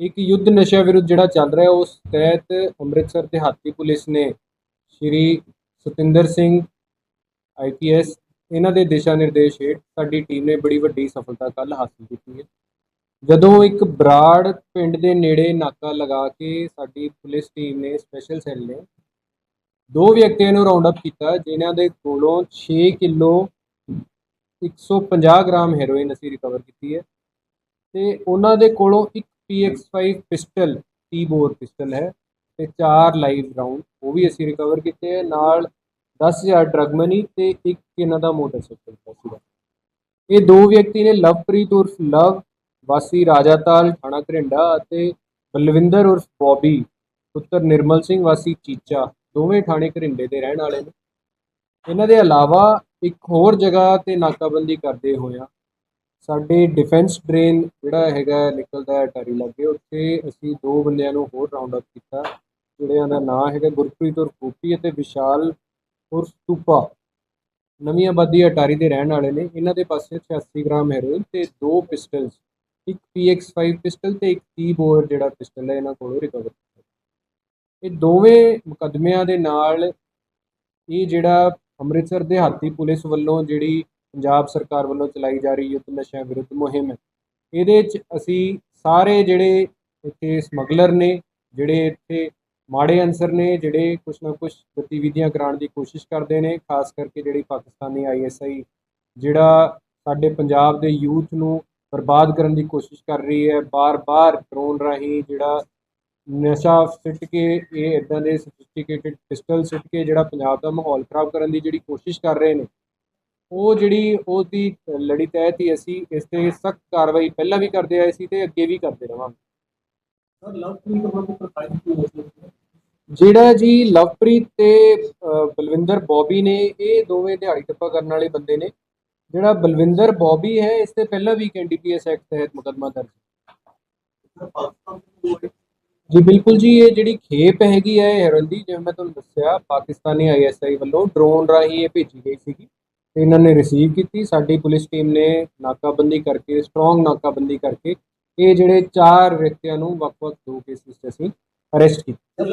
ਇੱਕ ਯੁੱਧ ਨਸ਼ਾ ਵਿਰੁੱਧ ਜਿਹੜਾ ਚੱਲ ਰਿਹਾ, ਉਸ ਤਹਿਤ ਅੰਮ੍ਰਿਤਸਰ ਦਿਹਾਤੀ ਪੁਲਿਸ ਨੇ ਸ਼੍ਰੀ ਸਤਿੰਦਰ ਸਿੰਘ ਆਈਪੀਐਸ ਇਹਨਾਂ ਦੇ ਦਿਸ਼ਾ ਨਿਰਦੇਸ਼ ਹੇਠ ਸਾਡੀ ਟੀਮ ਨੇ ਬੜੀ ਵੱਡੀ ਸਫਲਤਾ ਕੱਲ ਹਾਸਲ ਕੀਤੀ ਹੈ। ਜਦੋਂ ਇੱਕ ਬਰਾੜ ਪਿੰਡ ਦੇ ਨੇੜੇ ਨਾਕਾ ਲਗਾ ਕੇ ਸਾਡੀ ਪੁਲਿਸ ਟੀਮ ਨੇ ਸਪੈਸ਼ਲ ਸੈੱਲ ਨੇ, ਦੋ ਵਿਅਕਤੀਆਂ ਨੂੰ ਰਾਉਂਡ ਅਪ ਕੀਤਾ, ਜਿਨ੍ਹਾਂ ਦੇ ਕੋਲੋਂ 6 ਕਿਲੋ 150 ਗ੍ਰਾਮ ਹੈਰੋਇਨ ਅਸੀਂ ਰਿਕਵਰ ਕੀਤੀ ਹੈ ਤੇ ਉਹਨਾਂ ਦੇ ਕੋਲੋਂ ਇੱਕ PX5 pistol T bore pistol ਹੈ ਤੇ ਚਾਰ ਲਾਈਵ ਰਾਉਂਡ ਉਹ ਵੀ ਅਸੀਂ ਰਿਕਵਰ ਕੀਤੇ ਹੈ। ਨਾਲ 10000 ਡਰਗ ਮਨੀ ਤੇ ਇੱਕ ਇਹਨਾਂ ਦਾ ਮੋਟਰਸਾਈਕਲ ਸੀਗਾ। ਇਹ ਦੋ ਵਿਅਕਤੀ ਨੇ ਲਵਪ੍ਰੀਤ ਉਰਫ ਲਵ, ਵਾਸੀ ਰਾਜਾਤਾਲ, ਥਾਣਾ ਘਰਿੰਡਾ ਅਤੇ ਬਲਵਿੰਦਰ ਉਰਫ ਬੌਬੀ, ਪੁੱਤਰ ਨਿਰਮਲ ਸਿੰਘ, ਵਾਸੀ ਚੀਚਾ, ਦੋਵੇਂ ਥਾਣੇ ਘਰਿੰਡੇ ਦੇ ਰਹਿਣ ਵਾਲੇ ਨੇ। ਇਹਨਾਂ ਦੇ ਇਲਾਵਾ ਇੱਕ ਹੋਰ ਜਗ੍ਹਾ ਤੇ ਨਾਕਾਬੰਦੀ ਕਰਦੇ ਹੋਇਆ ਸਾਡੇ ਡਿਫੈਂਸ ਡਰੇਨ ਜਿਹੜਾ ਹੈਗਾ ਨਿਕਲਦਾ ਹੈ ਟਾਰੀ ਲਾਗੇ। ਉੱਥੇ ਅਸੀਂ ਦੋ ਬੰਦਿਆਂ ਨੂੰ ਹੋਰ ਰਾਉਂਡ ਅਪ ਕੀਤਾ, ਜਿਹੜਿਆਂ ਦਾ ਨਾਂ ਹੈਗਾ ਗੁਰਪ੍ਰੀਤ ਉਰਫ ਗੋਪੀ ਅਤੇ ਵਿਸ਼ਾਲ ਉਰਫ ਸਤੂਪਾ। ਨਵੀਂ ਆਬਾਦੀ ਅਟਾਰੀ ਦੇ ਰਹਿਣ ਵਾਲੇ ਨੇ। ਇਹਨਾਂ ਦੇ ਪਾਸੇ 86 ਗ੍ਰਾਮ ਹੈਰੋਇਨ ਤੇ ਦੋ ਪਿਸਟਲਸ, ਇੱਕ PX5 ਪਿਸਟਲ ਤੇ ਇੱਕ ਟੀ ਬੋਰ ਜਿਹੜਾ ਪਿਸਟਲ ਹੈ, ਇਹਨਾਂ ਕੋਲੋਂ ਰਿਕਵਰ ਕੀਤਾ। ਇਹ ਦੋਵੇਂ ਮੁਕੱਦਮਿਆਂ ਦੇ ਨਾਲ ਇਹ ਜਿਹੜਾ ਅੰਮ੍ਰਿਤਸਰ ਦਿਹਾਤੀ ਪੁਲਿਸ ਵੱਲੋਂ ਜਿਹੜੀ ਪੰਜਾਬ ਸਰਕਾਰ ਵੱਲੋਂ ਚਲਾਈ ਜਾ ਰਹੀ ਯੁੱਧ ਨਸ਼ਿਆਂ ਵਿਰੁੱਧ ਮੁਹਿੰਮ। ਹੈ ਇਹਦੇ 'ਚ ਅਸੀਂ ਸਾਰੇ ਜਿਹੜੇ ਇੱਥੇ ਸਮਗਲਰ ਨੇ, ਜਿਹੜੇ ਇੱਥੇ ਮਾੜੇ ਅਨਸਰ ਨੇ, ਜਿਹੜੇ ਕੁਛ ਨਾ ਕੁਛ ਗਤੀਵਿਧੀਆਂ ਕਰਾਉਣ ਦੀ ਕੋਸ਼ਿਸ਼ ਕਰਦੇ ਨੇ, ਖਾਸ ਕਰਕੇ ਜਿਹੜੀ ਪਾਕਿਸਤਾਨੀ ਆਈਐਸਆਈ ਜਿਹੜਾ ਸਾਡੇ ਪੰਜਾਬ ਦੇ ਯੂਥ ਨੂੰ ਬਰਬਾਦ ਕਰਨ ਦੀ ਕੋਸ਼ਿਸ਼ ਕਰ ਰਹੀ ਹੈ, ਬਾਰ-ਬਾਰ ਡਰੋਨ ਰਾਹੀਂ ਜਿਹੜਾ ਨਸ਼ਾ ਸਿੱਟ ਕੇ, ਇਹ ਇਦਾਂ ਦੇ ਸੋਫਿਸਟੀਕੇਟਡ ਪਿਸਟਲ ਸਿੱਟ ਕੇ ਜਿਹੜਾ ਪੰਜਾਬ ਦਾ ਮਾਹੌਲ ਖਰਾਬ ਕਰਨ ਦੀ ਜਿਹੜੀ ਕੋਸ਼ਿਸ਼ ਕਰ ਰਹੇ ਨੇ ਉਹ ਜਿਹੜੀ ਉਹਦੀ ਲੜੀ ਤਹਿਤ ਹੀ ਅਸੀਂ ਇਸ ਤੇ ਸਖਤ ਕਾਰਵਾਈ ਪਹਿਲਾਂ ਵੀ ਕਰਦੇ ਆਏ ਸੀ ਤੇ ਅੱਗੇ ਵੀ ਕਰਦੇ ਰਵਾਂਗੇ। ਸਰ ਲਵਪ੍ਰੀਤ ਵੱਲੋਂ ਪ੍ਰੋਫਾਈਲ ਕੀ ਹੋ ਸਕਦਾ ਜਿਹੜਾ ਜੀ ਲਵਪ੍ਰੀਤ ਤੇ ਬਲਵਿੰਦਰ ਬੌਬੀ ਨੇ ਇਹ ਦੋਵੇਂ ਦਿਹਾੜੀ ਟੱਪਾ ਕਰਨ ਵਾਲੇ ਬੰਦੇ ਨੇ। ਜਿਹੜਾ ਬਲਵਿੰਦਰ ਬੌਬੀ ਹੈ ਇਸ ਤੇ ਪਹਿਲਾਂ ਵੀ ਐਨਡੀਪੀਐਸ ਐਕਟ ਤਹਿਤ ਮੁਕੱਦਮਾ ਦਰਜ ਤੋਂ ਜੀ ਬਿਲਕੁਲ ਜੀ ਇਹ ਜਿਹੜੀ ਖੇਪ ਹੈਗੀ ਹੈ ਹੈਰਨ ਦੀ ਜਿਵੇਂ ਮੈਂ ਤੁਹਾਨੂੰ ਦੱਸਿਆ ਪਾਕਿਸਤਾਨੀ ਆਈਐਸਆਈ ਵੱਲੋਂ ਡਰੋਨ ਰਾਹੀਂ ਇਹ ਭੇਜੀ ਗਈ ਸੀਗੀ। ਤੇ ਇਹਨਾਂ ਨੇ ਰਿਸੀਵ ਕੀਤੀ। ਸਾਡੀ ਪੁਲਿਸ ਟੀਮ ਨੇ ਨਾਕਾਬੰਦੀ ਕਰਕੇ ਸਟਰੋਂਗ ਨਾਕਾਬੰਦੀ ਕਰਕੇ ਇਹ ਜਿਹੜੇ ਚਾਰ ਵਿਅਕਤੀਆਂ ਨੂੰ ਵੱਖ-ਵੱਖ ਦੋ ਕੇਸਿਸ 'ਚ ਅਸੀਂ ਅਰੈਸਟ ਕੀਤਾ।